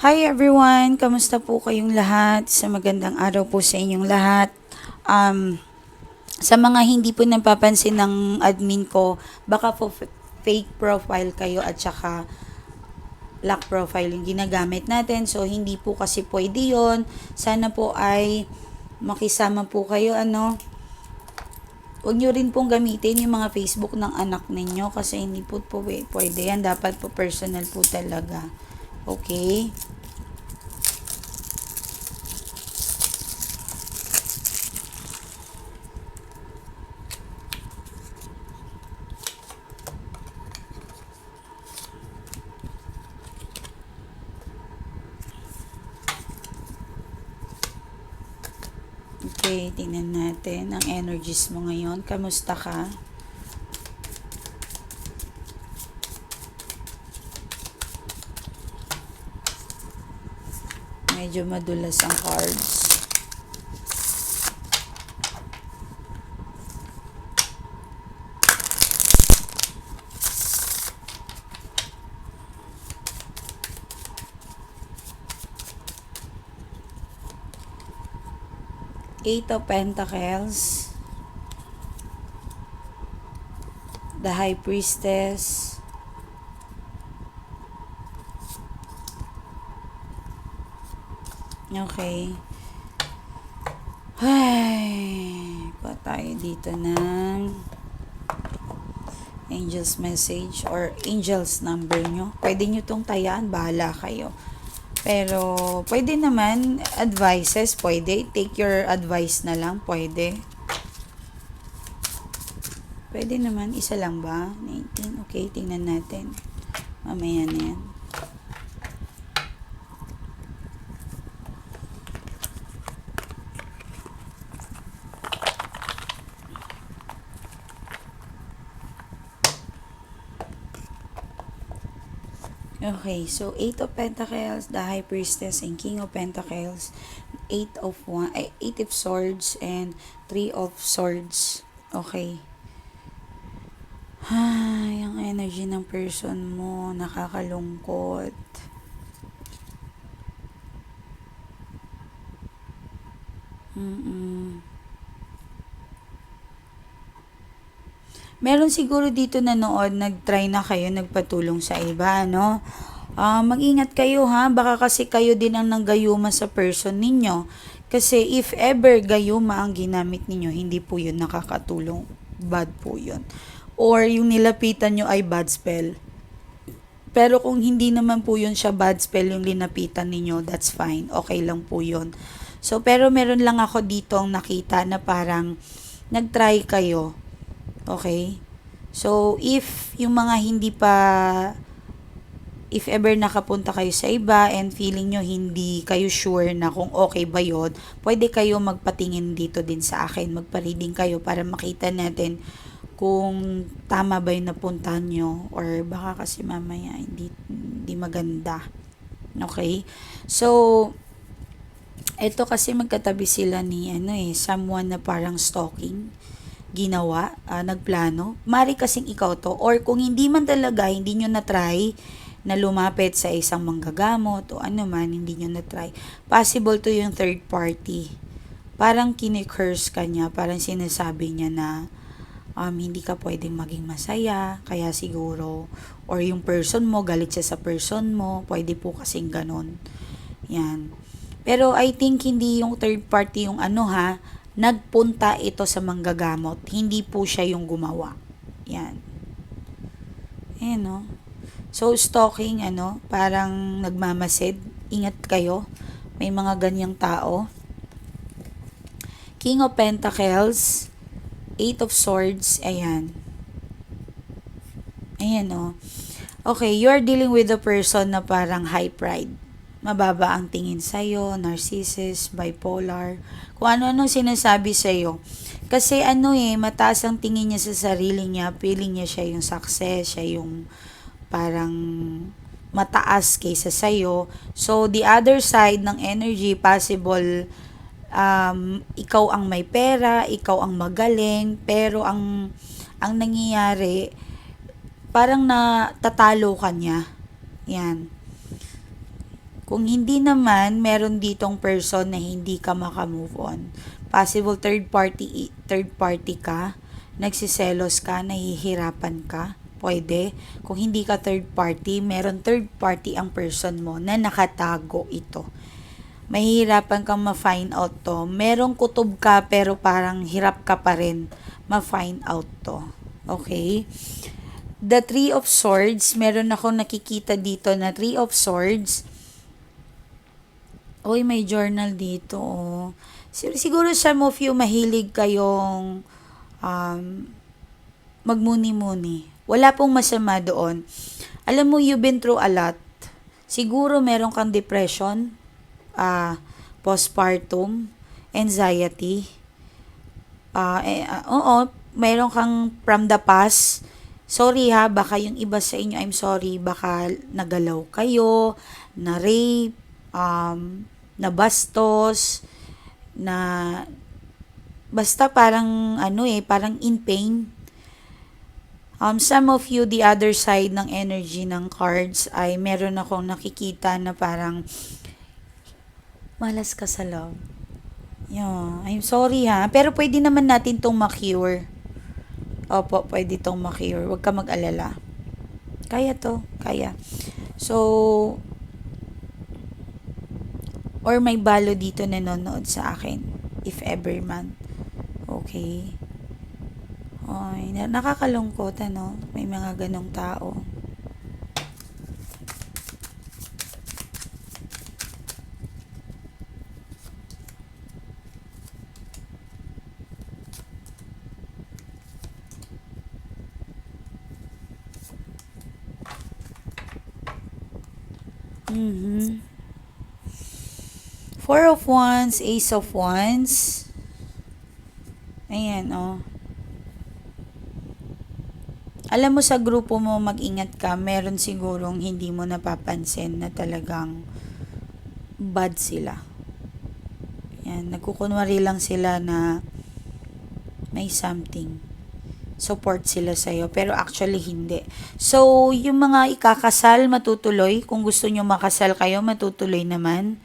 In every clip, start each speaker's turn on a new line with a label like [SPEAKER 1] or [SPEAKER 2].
[SPEAKER 1] Hi everyone! Kamusta po kayong lahat? Sa magandang araw po sa inyong lahat. Um, sa mga hindi po napapansin ng admin ko, baka po fake profile kayo at saka lock profile yung ginagamit natin. So, hindi po kasi pwede yon Sana po ay makisama po kayo, ano, Huwag nyo rin pong gamitin yung mga Facebook ng anak ninyo kasi hindi po po pwede yan. Dapat po personal po talaga. Okay? Okay, tingnan natin ang energies mo ngayon. Kamusta ka? Medyo madulas ang cards. Eight of Pentacles. The High Priestess. Okay. Ay, pa tayo dito ng angel's message or angel's number nyo. Pwede nyo tong tayaan, bahala kayo. Pero, pwede naman, advices, pwede. Take your advice na lang, pwede. Pwede naman, isa lang ba? 19, okay, tingnan natin. Mamaya na yan. Okay, so Eight of Pentacles, the High Priestess, and King of Pentacles, Eight of one, ay, Eight of Swords, and Three of Swords. Okay. Ay, ang energy ng person mo, nakakalungkot. Mm-mm. Meron siguro dito na noon, nag-try na kayo, nagpatulong sa iba, no? Ah, mag-ingat kayo ha, baka kasi kayo din ang nanggayuma sa person ninyo. Kasi if ever gayuma ang ginamit ninyo, hindi po yun nakakatulong. Bad po yun. Or yung nilapitan nyo ay bad spell. Pero kung hindi naman po yun siya bad spell yung linapitan ninyo, that's fine. Okay lang po yun. So, pero meron lang ako dito ang nakita na parang nag-try kayo. Okay? So, if yung mga hindi pa if ever nakapunta kayo sa iba and feeling nyo hindi kayo sure na kung okay ba yun, pwede kayo magpatingin dito din sa akin. Magpa-reading kayo para makita natin kung tama ba yung napuntahan nyo or baka kasi mamaya hindi, hindi maganda. Okay? So, ito kasi magkatabi sila ni ano eh, someone na parang stalking ginawa, ah, nagplano. Mari kasing ikaw to. Or kung hindi man talaga, hindi nyo na-try na lumapit sa isang manggagamot o ano man, hindi nyo na-try. Possible to yung third party. Parang kinikurse ka niya, parang sinasabi niya na um, hindi ka pwedeng maging masaya, kaya siguro, or yung person mo, galit siya sa person mo, pwede po kasing ganon. Yan. Pero I think hindi yung third party yung ano ha, nagpunta ito sa manggagamot. Hindi po siya yung gumawa. Yan. Ayan, no? So, stalking, ano, parang nagmamasid. Ingat kayo. May mga ganyang tao. King of Pentacles, Eight of Swords, ayan. Ayan, no? Okay, you're dealing with a person na parang high pride mababa ang tingin sa'yo, narcissist, bipolar, kung ano-ano sinasabi sa'yo. Kasi ano eh, mataas ang tingin niya sa sarili niya, feeling niya siya yung success, siya yung parang mataas kaysa sa'yo. So, the other side ng energy, possible um, ikaw ang may pera, ikaw ang magaling, pero ang ang nangyayari, parang natatalo ka niya. Yan Kung hindi naman, meron ditong person na hindi ka makamove on. Possible third party, third party ka, nagsiselos ka, nahihirapan ka. Pwede. Kung hindi ka third party, meron third party ang person mo na nakatago ito. Mahihirapan kang ma-find out to. Merong kutob ka pero parang hirap ka pa rin ma-find out to. Okay? The Three of Swords, meron ako nakikita dito na Three of Swords. Uy, may journal dito. Oh. Sig- Siguro some of you mahilig kayong um, magmuni-muni. Wala pong masama doon. Alam mo, you've been through a lot. Siguro meron kang depression, ah, postpartum, anxiety. Ah, eh, ah, oo, meron kang from the past. Sorry ha, baka yung iba sa inyo, I'm sorry, baka nagalaw kayo, na rape, um, na bastos, na basta parang ano eh, parang in pain. Um, some of you, the other side ng energy ng cards ay meron akong nakikita na parang malas ka sa love. Yeah, I'm sorry ha. Pero pwede naman natin tong ma-cure. Opo, pwede tong ma-cure. Huwag ka mag-alala. Kaya to, kaya. So, or may balo dito nanonood sa akin. If ever man. Okay. Na- nakakalungkot ano. May mga ganong tao. Mhm. Four of Wands, Ace of Wands. Ayan, oh. Alam mo sa grupo mo, mag-ingat ka. Meron sigurong hindi mo napapansin na talagang bad sila. Yan, nagkukunwari lang sila na may something. Support sila sa'yo. Pero actually, hindi. So, yung mga ikakasal, matutuloy. Kung gusto nyo makasal kayo, matutuloy naman.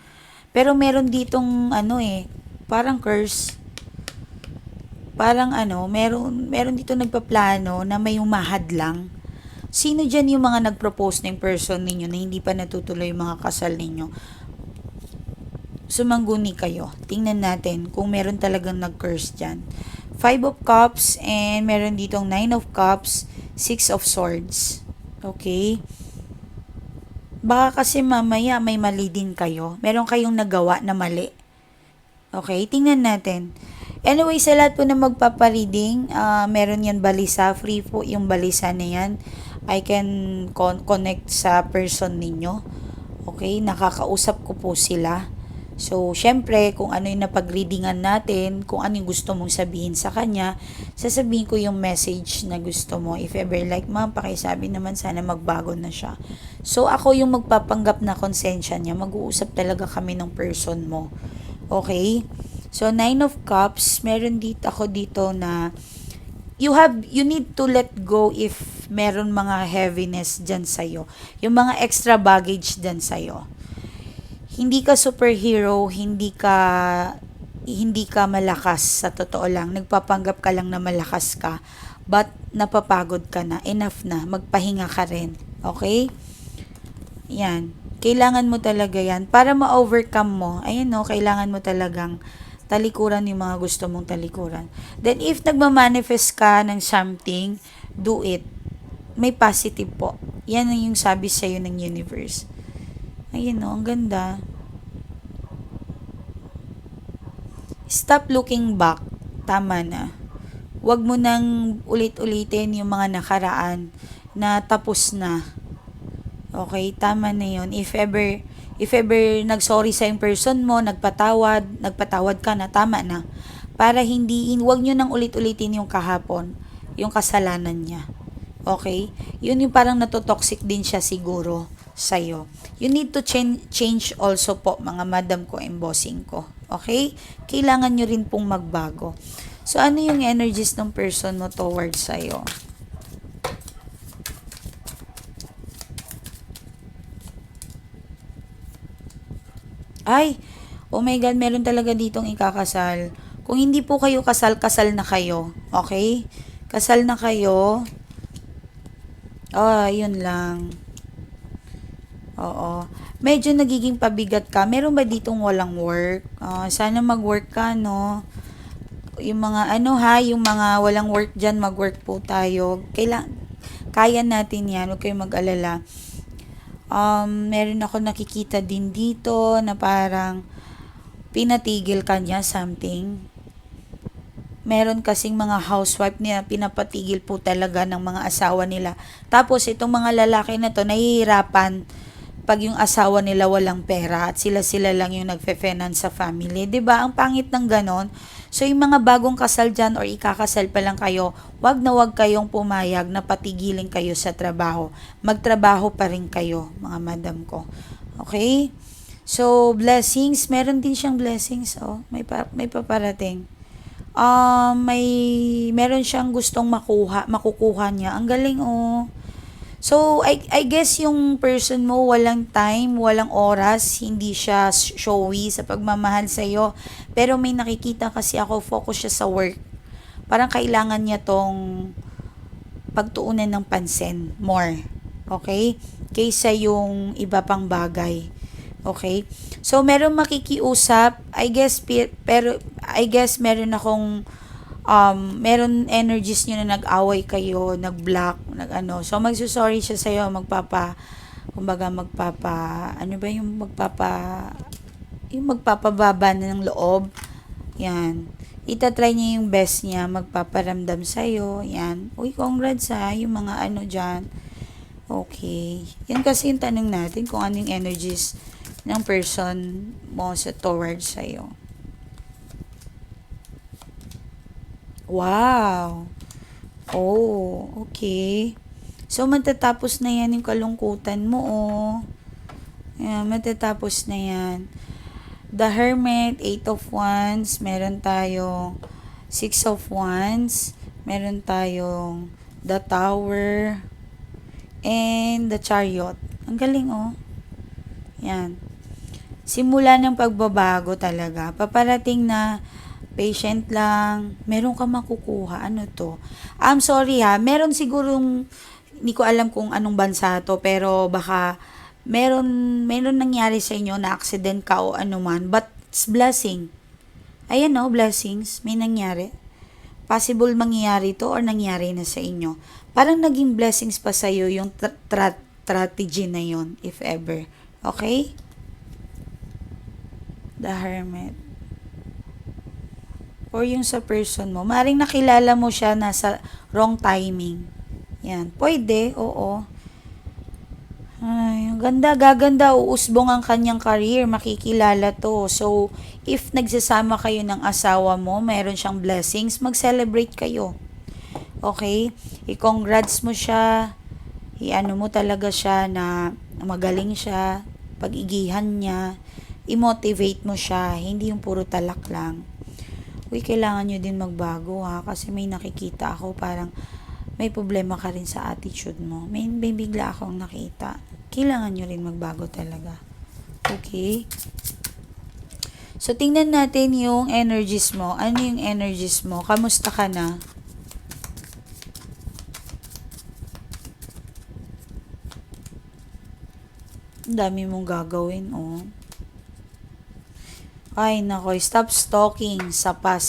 [SPEAKER 1] Pero meron ditong, ano eh, parang curse parang ano, meron, meron dito nagpaplano na may umahad lang. Sino dyan yung mga nag-propose ng person ninyo na hindi pa natutuloy yung mga kasal ninyo? Sumangguni kayo. Tingnan natin kung meron talagang nag-curse dyan. Five of Cups and meron ditong Nine of Cups, Six of Swords. Okay? Baka kasi mamaya may mali din kayo. Meron kayong nagawa na mali. Okay? Tingnan natin. Anyway, sa lahat po na magpapareading, uh, meron yan balisa. Free po yung balisa na yan. I can con- connect sa person ninyo. Okay? Nakakausap ko po sila. So, syempre, kung ano yung napag-readingan natin, kung ano yung gusto mong sabihin sa kanya, sasabihin ko yung message na gusto mo. If ever like, ma'am, pakisabi naman sana magbago na siya. So, ako yung magpapanggap na konsensya niya. Mag-uusap talaga kami ng person mo. Okay? So, Nine of Cups, meron dito ako dito na you have, you need to let go if meron mga heaviness dyan sa'yo. Yung mga extra baggage dyan sa'yo. Hindi ka superhero, hindi ka hindi ka malakas sa totoo lang. Nagpapanggap ka lang na malakas ka. But napapagod ka na. Enough na. Magpahinga ka rin. Okay? Yan. Kailangan mo talaga yan. Para ma-overcome mo, ayun no, kailangan mo talagang talikuran yung mga gusto mong talikuran. Then, if nagmamanifest ka ng something, do it. May positive po. Yan ang yung sabi sa'yo ng universe. Ayun no, ang ganda. Stop looking back. Tama na. Huwag mo nang ulit-ulitin yung mga nakaraan na tapos na. Okay, tama na yun. If ever, if ever nag-sorry sa yung person mo, nagpatawad, nagpatawad ka na, tama na. Para hindi, huwag nyo nang ulit-ulitin yung kahapon, yung kasalanan niya. Okay? Yun yung parang natotoxic din siya siguro sa'yo. You need to change, change also po, mga madam ko, embossing ko. Okay? Kailangan nyo rin pong magbago. So, ano yung energies ng person mo towards sa'yo? Ay, oh my God, meron talaga ditong ikakasal. Kung hindi po kayo kasal, kasal na kayo. Okay? Kasal na kayo. Oh, yun lang. Oo. Medyo nagiging pabigat ka. Meron ba ditong walang work? Ah, sana mag-work ka, no? Yung mga ano ha, yung mga walang work dyan, mag-work po tayo. Kailan, kaya natin yan. Huwag kayong mag-alala. Um, meron ako nakikita din dito na parang pinatigil ka niya something. Meron kasing mga housewife niya pinapatigil po talaga ng mga asawa nila. Tapos itong mga lalaki na to nahihirapan pag yung asawa nila walang pera at sila-sila lang yung nagfe-finance sa family. ba Ang pangit ng ganon. So yung mga bagong kasal dyan or ikakasal pa lang kayo, wag na wag kayong pumayag na patigilin kayo sa trabaho. Magtrabaho pa rin kayo, mga madam ko. Okay? So, blessings. Meron din siyang blessings. Oh, may, pa, may paparating. Um, may, meron siyang gustong makuha, makukuha niya. Ang galing, oh. So, I, I guess yung person mo walang time, walang oras, hindi siya showy sa pagmamahal sa'yo. Pero may nakikita kasi ako, focus siya sa work. Parang kailangan niya tong pagtuunan ng pansin more. Okay? Kaysa yung iba pang bagay. Okay? So, meron makikiusap. I guess, pero, I guess meron akong um, meron energies nyo na nag-away kayo, nag-block, nag-ano. So, magsusorry siya sa'yo, magpapa, kumbaga magpapa, ano ba yung magpapa, yung magpapababa na ng loob. Yan. Itatry niya yung best niya, magpaparamdam sa'yo. Yan. Uy, congrats ha, yung mga ano dyan. Okay. Yan kasi yung tanong natin kung ano yung energies ng person mo sa towards sa'yo. Wow. Oh, okay. So, matatapos na yan yung kalungkutan mo, oh. Ayan, matatapos na yan. The Hermit, Eight of Wands. Meron tayong Six of Wands. Meron tayong The Tower. And The Chariot. Ang galing, oh. Yan. Simula ng pagbabago talaga. Paparating na patient lang, meron ka makukuha. Ano to? I'm sorry ha, meron sigurong, hindi ko alam kung anong bansa to, pero baka meron, meron nangyari sa inyo na accident ka o ano man, but it's blessing. Ayan no, blessings, may nangyari. Possible mangyayari to or nangyari na sa inyo. Parang naging blessings pa sa'yo yung tra- tra- strategy na yon if ever. Okay? The Hermit or yung sa person mo, maring nakilala mo siya nasa wrong timing. Yan. Pwede, oo. Ay, ganda, gaganda, uusbong ang kanyang career, makikilala to. So, if nagsasama kayo ng asawa mo, meron siyang blessings, mag-celebrate kayo. Okay? I-congrats mo siya, i-ano mo talaga siya na magaling siya, pag-igihan niya, i-motivate mo siya, hindi yung puro talak lang uy, kailangan nyo din magbago ha, kasi may nakikita ako parang may problema ka rin sa attitude mo. May, may bigla akong nakita. Kailangan nyo rin magbago talaga. Okay? So, tingnan natin yung energies mo. Ano yung energies mo? Kamusta ka na? Dami mong gagawin, oh. Ay, nako, stop stalking sa pas.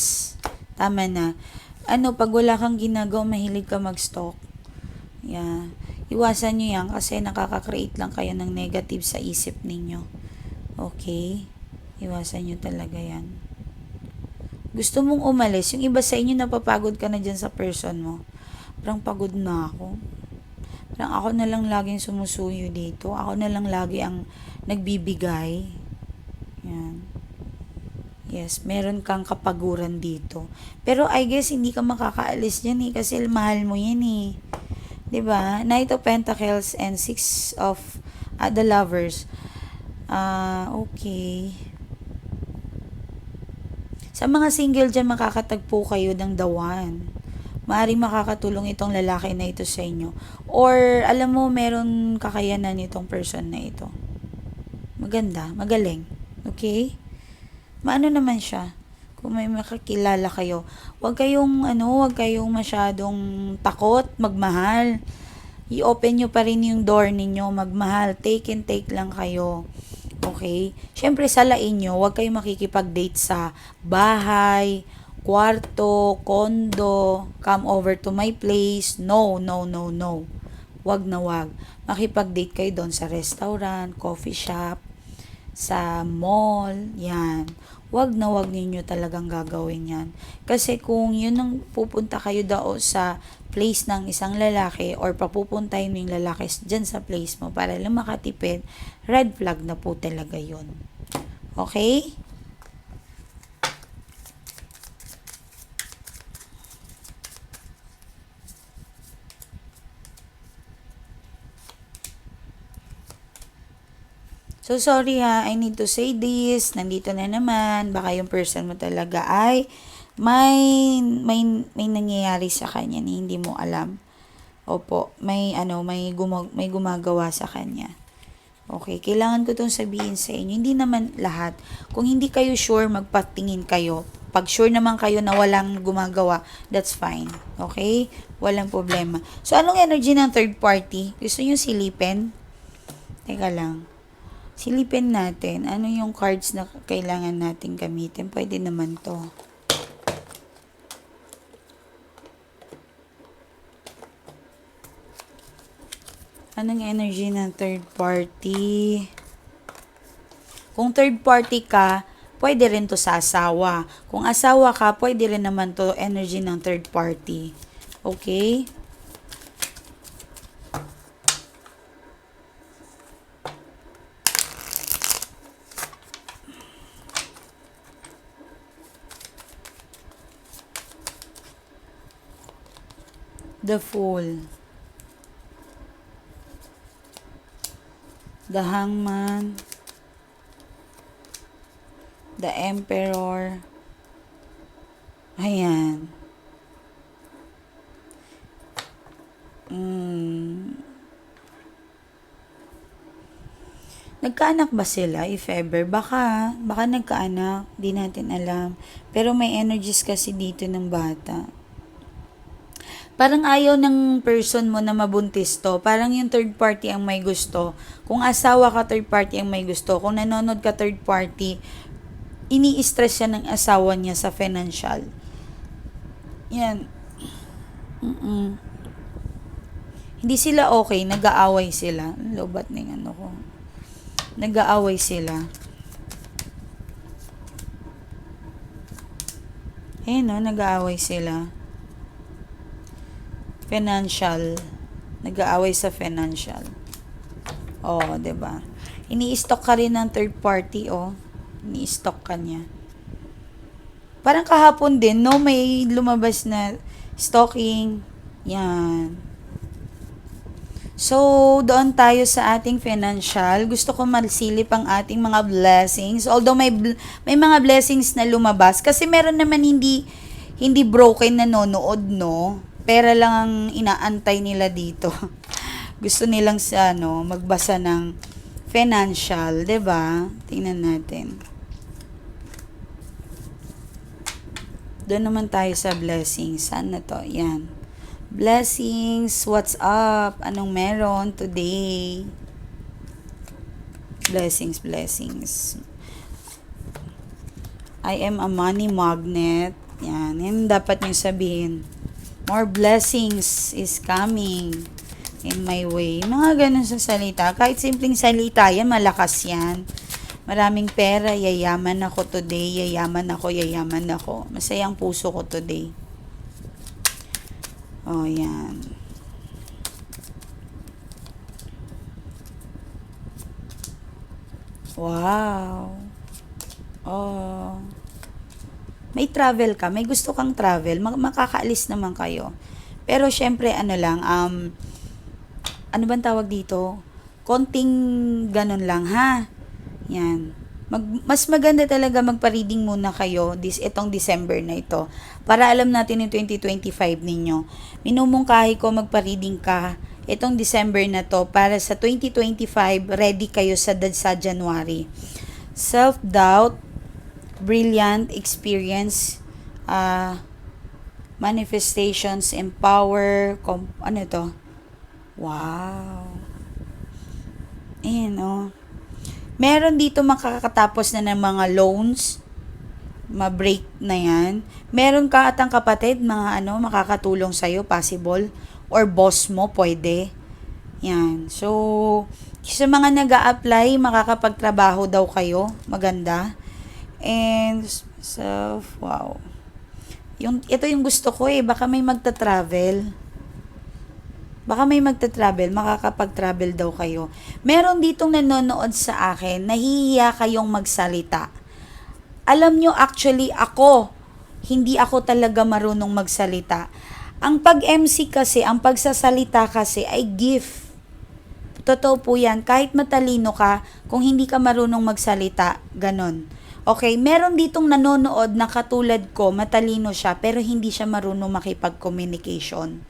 [SPEAKER 1] Tama na. Ano, pag wala kang ginagawa, mahilig ka mag-stalk. Yeah. Iwasan nyo yan kasi nakaka-create lang kayo ng negative sa isip ninyo. Okay? Iwasan nyo talaga yan. Gusto mong umalis. Yung iba sa inyo, napapagod ka na dyan sa person mo. Parang pagod na ako. Parang ako na lang laging sumusuyo dito. Ako na lang lagi ang nagbibigay. Yan. Yes, meron kang kapaguran dito. Pero I guess hindi ka makakaalis diyan eh kasi mahal mo 'yan eh. 'Di ba? Knight of Pentacles and Six of uh, the Lovers. Ah, uh, okay. Sa mga single dyan, makakatagpo kayo ng one. Maaring makakatulong itong lalaki na ito sa inyo. Or, alam mo, meron kakayanan itong person na ito. Maganda, magaling. Okay? Maano naman siya? Kung may makakilala kayo, huwag kayong ano, huwag kayong masyadong takot, magmahal. I-open nyo pa rin yung door ninyo, magmahal. Take and take lang kayo. Okay? Siyempre, salain nyo, huwag kayong makikipag-date sa bahay, kwarto, kondo, come over to my place. No, no, no, no. Wag na wag. Makipag-date kayo doon sa restaurant, coffee shop, sa mall, yan. Wag na wag ninyo talagang gagawin yan. Kasi kung yun ang pupunta kayo daw sa place ng isang lalaki or papupuntahin mo yung lalaki dyan sa place mo para lang makatipid, red flag na po talaga yun. Okay? So, sorry ha, I need to say this. Nandito na naman. Baka yung person mo talaga ay may, may, may nangyayari sa kanya na hindi mo alam. Opo, may ano, may, gumag, may gumagawa sa kanya. Okay, kailangan ko itong sabihin sa inyo. Hindi naman lahat. Kung hindi kayo sure, magpatingin kayo. Pag sure naman kayo na walang gumagawa, that's fine. Okay? Walang problema. So, anong energy ng third party? Gusto nyo silipin? Teka lang. Silipin natin. Ano yung cards na kailangan natin gamitin? Pwede naman to. Anong energy ng third party? Kung third party ka, pwede rin to sa asawa. Kung asawa ka, pwede rin naman to energy ng third party. Okay? The Fool. The Hangman. The Emperor. Ayan. Mm. Nagkaanak ba sila, if ever? Baka, baka nagkaanak, di natin alam. Pero may energies kasi dito ng bata. Parang ayaw ng person mo na mabuntis to. Parang yung third party ang may gusto. Kung asawa ka, third party ang may gusto. Kung nanonood ka, third party, ini-stress siya ng asawa niya sa financial. Yan. Mm-mm. Hindi sila okay, nag-aaway sila. Lobat ng ano ko. Nag-aaway sila. Eh no, nag-aaway sila. Financial. Nag-aaway sa financial. Oh, 'di ba? Ini-stock ka rin ng third party, oh. Ini-stock ka niya. Parang kahapon din, no, may lumabas na stalking. Yan. So, doon tayo sa ating financial. Gusto ko masilip ang ating mga blessings. Although may may mga blessings na lumabas kasi meron naman hindi hindi broken na nonood, no. Pera lang ang inaantay nila dito. Gusto nilang sa ano, magbasa ng financial, 'di ba? Tingnan natin. Doon naman tayo sa blessings. Saan na to? Yan. Blessings, what's up? Anong meron today? Blessings, blessings. I am a money magnet. Yan, yan dapat nyo sabihin. More blessings is coming in my way. Mga ganun sa salita. Kahit simpleng salita yan, malakas yan. Maraming pera, yayaman ako today, yayaman ako, yayaman ako. Masayang puso ko today. Oh, yan. Wow. Oh. May travel ka, may gusto kang travel, makakaalis naman kayo. Pero syempre ano lang, um, ano bang tawag dito? Konting ganun lang ha. Yan. Mag, mas maganda talaga magpa-reading muna kayo this itong December na ito para alam natin yung 2025 ninyo. Minumungkahi ko magpa-reading ka itong December na to para sa 2025 ready kayo sa sa January. self-doubt, brilliant experience, uh, manifestations, empower, com- ano to? Wow. Ayan, oh. Meron dito makakatapos na ng mga loans, ma-break na yan. Meron ka atang kapatid, mga ano, makakatulong sa'yo, possible. Or boss mo, pwede. Yan. So, sa mga nag apply makakapagtrabaho daw kayo. Maganda. And, so, wow. Yung, ito yung gusto ko eh. Baka may magta-travel. Baka may magta-travel, makakapag-travel daw kayo. Meron ditong nanonood sa akin, nahihiya kayong magsalita. Alam nyo, actually, ako, hindi ako talaga marunong magsalita. Ang pag-MC kasi, ang pagsasalita kasi ay gift. Totoo po yan. Kahit matalino ka, kung hindi ka marunong magsalita, ganon. Okay, meron ditong nanonood na katulad ko, matalino siya, pero hindi siya marunong makipag-communication.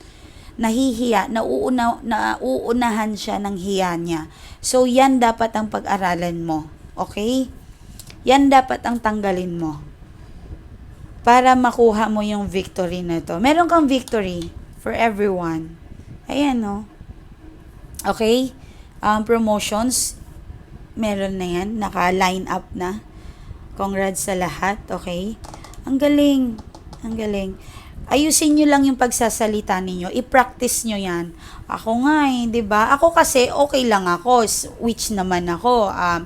[SPEAKER 1] Nahihiya, nauuna, nauunahan siya ng hiya niya. So, yan dapat ang pag-aralan mo. Okay? Yan dapat ang tanggalin mo. Para makuha mo yung victory na to. Meron kang victory for everyone. Ayan, no? Okay? Um, promotions, meron na yan. Naka-line up na. Congrats sa lahat, okay? Ang galing. Ang galing. Ayusin nyo lang yung pagsasalita ninyo. I-practice nyo yan. Ako nga eh, di ba? Ako kasi okay lang ako. Which naman ako. Um,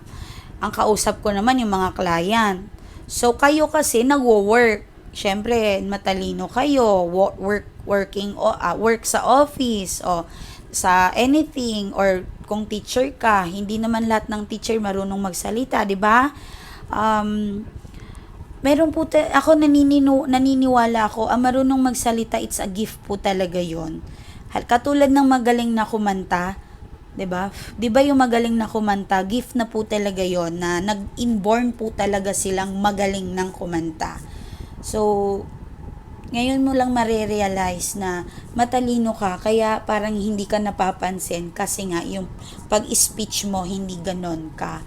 [SPEAKER 1] ang kausap ko naman yung mga client. So, kayo kasi nagwo-work. Siyempre, matalino kayo. Work, work working, ah, work sa office, o sa anything, or kung teacher ka, hindi naman lahat ng teacher marunong magsalita, di ba? Um, meron po, ta- ako naninino, naniniwala ako, ang marunong magsalita, it's a gift po talaga yon Katulad ng magaling na kumanta, 'di ba? 'Di ba yung magaling na kumanta, gift na po talaga 'yon na nag-inborn po talaga silang magaling ng kumanta. So ngayon mo lang marerealize na matalino ka kaya parang hindi ka napapansin kasi nga yung pag-speech mo hindi ganon ka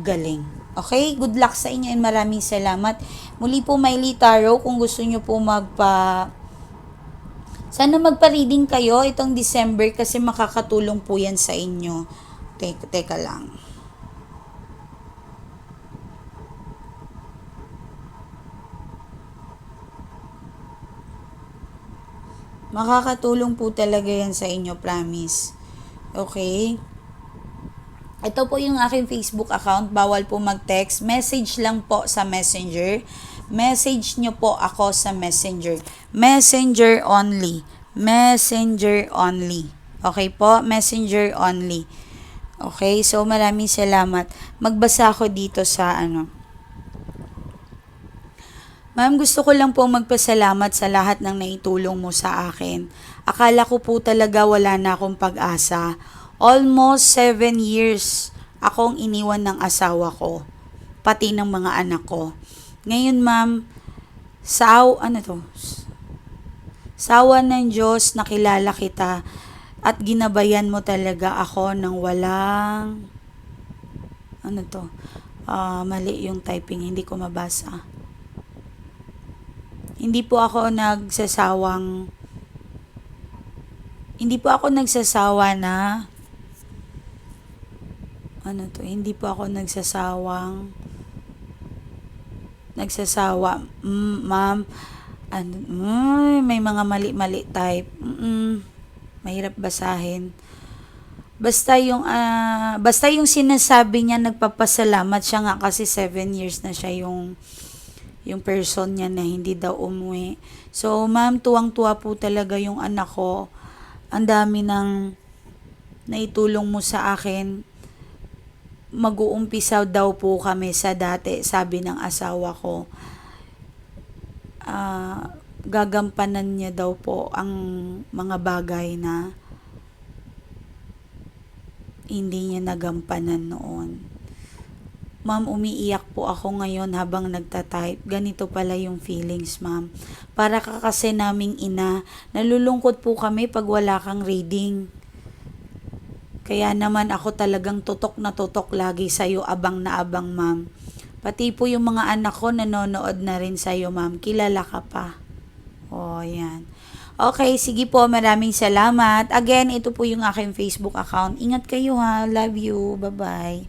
[SPEAKER 1] galing. Okay? Good luck sa inyo and maraming salamat. Muli po, Miley Tarot, kung gusto nyo po magpa... Sana magpa-reading kayo itong December kasi makakatulong po yan sa inyo. Teka, teka lang. Makakatulong po talaga yan sa inyo, promise. Okay? Ito po yung aking Facebook account. Bawal po mag-text. Message lang po sa Messenger. Message nyo po ako sa Messenger. Messenger only. Messenger only. Okay po? Messenger only. Okay? So, maraming salamat. Magbasa ako dito sa ano. Ma'am, gusto ko lang po magpasalamat sa lahat ng naitulong mo sa akin. Akala ko po talaga wala na akong pag-asa. Almost seven years akong iniwan ng asawa ko, pati ng mga anak ko. Ngayon, ma'am, saw, ano to? Sawa ng Diyos, nakilala kita at ginabayan mo talaga ako ng walang, ano to? Ah, mali yung typing, hindi ko mabasa. Hindi po ako nagsasawang hindi po ako nagsasawa na ano to, hindi po ako nagsasawang nagsasawa, mm, ma'am, ano, mm, may mga mali-mali type, mm, mahirap basahin. Basta yung, ah, basta yung sinasabi niya, nagpapasalamat siya nga kasi seven years na siya yung, yung person niya na hindi daw umuwi. So, ma'am, tuwang-tuwa po talaga yung anak ko. Ang dami ng naitulong mo sa akin mag-uumpisa daw po kami sa dati, sabi ng asawa ko. Ah, gagampanan niya daw po ang mga bagay na hindi niya nagampanan noon. Ma'am, umiiyak po ako ngayon habang nagtatype. Ganito pala yung feelings, ma'am. Para ka kasi naming ina, nalulungkot po kami pag wala kang reading. Kaya naman ako talagang tutok na tutok lagi sa'yo, abang na abang, ma'am. Pati po yung mga anak ko nanonood na rin sa'yo, ma'am. Kilala ka pa. O, yan. Okay, sige po. Maraming salamat. Again, ito po yung aking Facebook account. Ingat kayo ha. Love you. Bye-bye.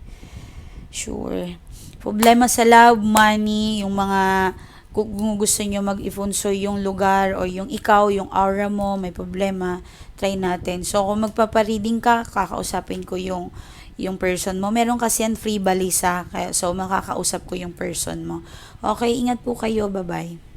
[SPEAKER 1] Sure. Problema sa love, money, yung mga kung gusto nyo mag-sponsor yung lugar o yung ikaw, yung aura mo, may problema, try natin. So, kung magpapareading ka, kakausapin ko yung yung person mo. Meron kasi yan free balisa. Kaya, so, makakausap ko yung person mo. Okay, ingat po kayo. Bye-bye.